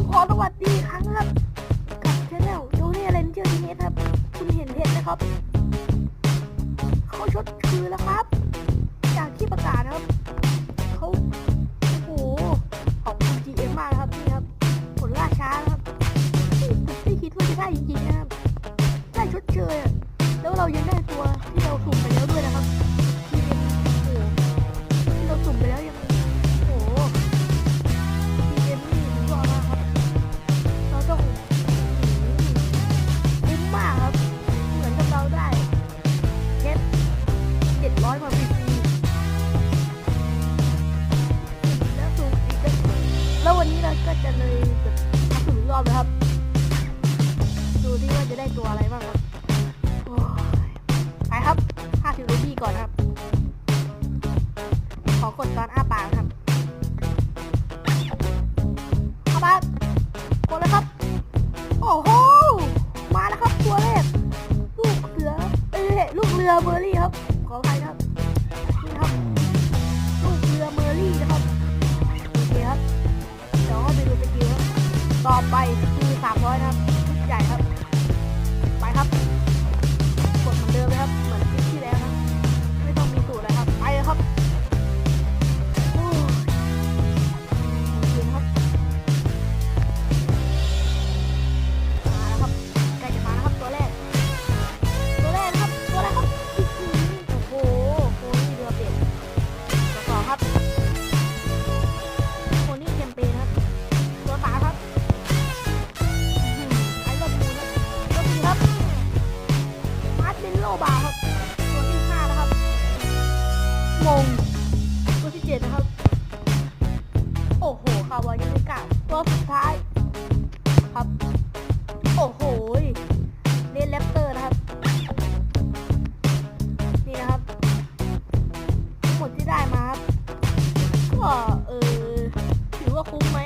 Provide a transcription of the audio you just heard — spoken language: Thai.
ต้องขอสวัสดีครั้งครับ กับช anel โดนี่เรนเจอร์ทีนี้ครับ คุณเห็นเพจไหมครับ เขาชดคือแล้วครับ จากที่ประกาศนะครับเขาโอ้โหขอบคุณ GM มากนะครับนี่ครับ ผลล่าช้านะครับไม่คิดว่าจะได้จริงๆนะครับ ได้ชดเชยแล้วเรายังได้ตัวที่เราสุ่มไปแล้วด้วยนะครับ จะเลยแบบมาถึงรอบนะครับ ดูที่ว่าจะได้ตัวอะไรบ้างครับไปครับ50รูบี้ก่อนครับ ขอกดตอนอ้าปากครับอ้าปากกดเลยครับ โอ้โห มาแล้วครับตัวแรกลูกเสือเอ้ลูกเรือเมอร์รี่ครับ ขออภัย ต่อไปคือ300นะครับชุดใหญ่ครับ บาร์ครับ ตัวที่ห้านะครับ มง ตัวที่เจ็ดนะครับ โอ้โหคาวายังไม่กล้าตัวสุดท้าย ครับ โอ้โหยเล่นแรปเตอร์นะครับ นี่นะครับทั้งหมดที่ได้มาครับ ก็เออถือว่าคุ้มไหม